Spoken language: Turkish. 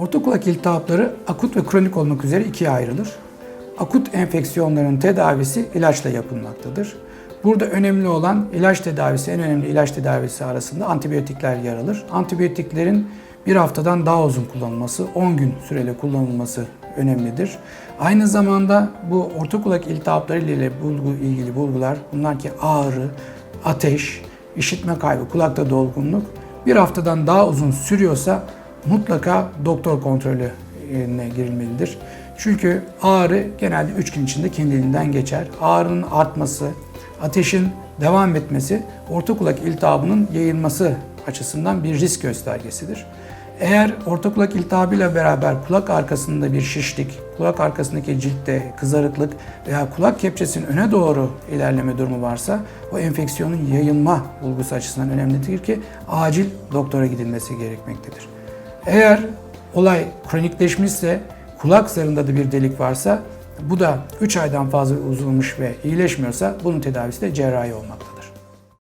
Orta kulak iltihapları akut ve kronik olmak üzere ikiye ayrılır. Akut enfeksiyonların tedavisi ilaçla yapılmaktadır. Burada önemli olan ilaç tedavisi, en önemli ilaç tedavisi arasında antibiyotikler yer alır. Antibiyotiklerin bir haftadan daha uzun kullanılması, 10 gün süreli kullanılması önemlidir. Aynı zamanda bu orta kulak iltihapları ile bulgu, ilgili bulgular, bunlar ki ağrı, ateş, işitme kaybı, kulakta dolgunluk bir haftadan daha uzun sürüyorsa mutlaka doktor kontrolüne girilmelidir. Çünkü ağrı genelde 3 gün içinde kendiliğinden geçer. Ağrının artması, ateşin devam etmesi orta kulak iltihabının yayılması açısından bir risk göstergesidir. Eğer orta kulak iltihabıyla beraber kulak arkasında bir şişlik, kulak arkasındaki ciltte kızarıklık veya kulak kepçesinin öne doğru ilerleme durumu varsa o enfeksiyonun yayılma bulgusu açısından önemlidir ki acil doktora gidilmesi gerekmektedir. Eğer olay kronikleşmişse, kulak zarında da bir delik varsa bu da 3 aydan fazla uzunmuş ve iyileşmiyorsa bunun tedavisi de cerrahi olmaktadır.